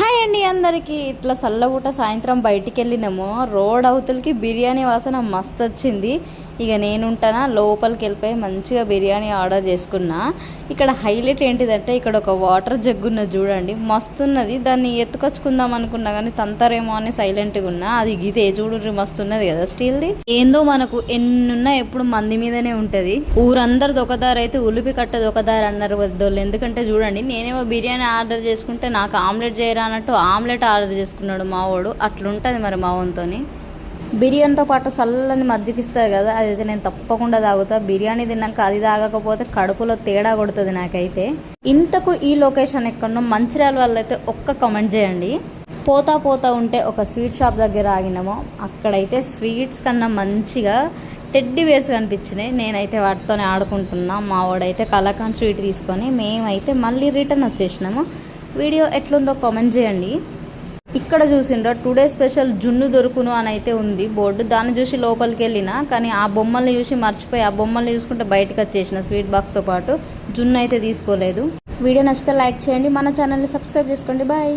Hi అండి అందరికీ. ఇట్లా చల్లబూట సాయంత్రం బయటికి వెళ్ళినాము రోడ్ అవతలకి బిర్యానీ వాసన మస్తు వచ్చింది ఇక నేనుంటానా లోపలికి వెళ్ళిపోయి మంచిగా బిర్యానీ ఆర్డర్ చేసుకున్నా. ఇక్కడ హైలైట్ ఏంటిదంటే ఇక్కడ ఒక వాటర్ జగ్గు ఉన్నది చూడండి. మస్తున్నది. దాన్ని ఎత్తుకొచ్చుకుందాం అనుకున్నా కానీ తంతారేమో అని సైలెంట్గా ఉన్నా. అది ఇదే చూడు మస్తు ఉన్నది కదా స్టీల్ది. ఏందో మనకు ఎన్నున్నా ఎప్పుడు మంది మీదనే ఉంటుంది. ఊరందరిది ఒకదారు అయితే ఉలిపి కట్టదు ఒక దారి అన్నారు వద్దోళ్ళు ఎందుకంటే చూడండి నేనేమో బిర్యానీ ఆర్డర్ చేసుకుంటే నాకు ఆమ్లెట్ చేయరా అన్నట్టు ఆమ్లెట్ ఆర్డర్ చేసుకున్నాడు మావోడు అట్లుంటుంది మరి మా బిర్యానీతో పాటు చల్లని మజ్జిగిస్తారు కదా అదైతే నేను తప్పకుండా తాగుతా. బిర్యానీ తిన్నాక అది తాగకపోతే కడుపులో తేడా కొడుతుంది నాకైతే. ఇంతకు ఈ లొకేషన్ ఎక్కడో మంచిర్యాల వాళ్ళు అయితే ఒక్క కామెంట్ చేయండి. పోతా పోతా ఉంటే ఒక స్వీట్ షాప్ దగ్గర ఆగినాము అక్కడైతే స్వీట్స్ కన్నా మంచిగా టెడ్డీ వేర్స్ కనిపించినాయి. నేనైతే వాటితోనే ఆడుకుంటున్నా. మా వాడైతే కలాకాన్ స్వీట్ తీసుకొని మేమైతే మళ్ళీ రిటర్న్ వచ్చేసినాము. వీడియో ఎట్లుందో కామెంట్ చేయండి. ఇక్కడ చూసిండ్రా. టుడే స్పెషల్ జున్ను దొరుకును అని అయితే ఉంది బోర్డు. దాన్ని చూసి లోపలికి వెళ్ళిన కానీ ఆ బొమ్మల్ని చూసి మర్చిపోయి ఆ బొమ్మల్ని చూసుకుంటే బయటకు వచ్చేసిన స్వీట్ బాక్స్తో పాటు జున్ను అయితే తీసుకోలేదు. వీడియో నచ్చితే లైక్ చేయండి మన ఛానల్ని సబ్స్క్రైబ్ చేసుకోండి. బాయ్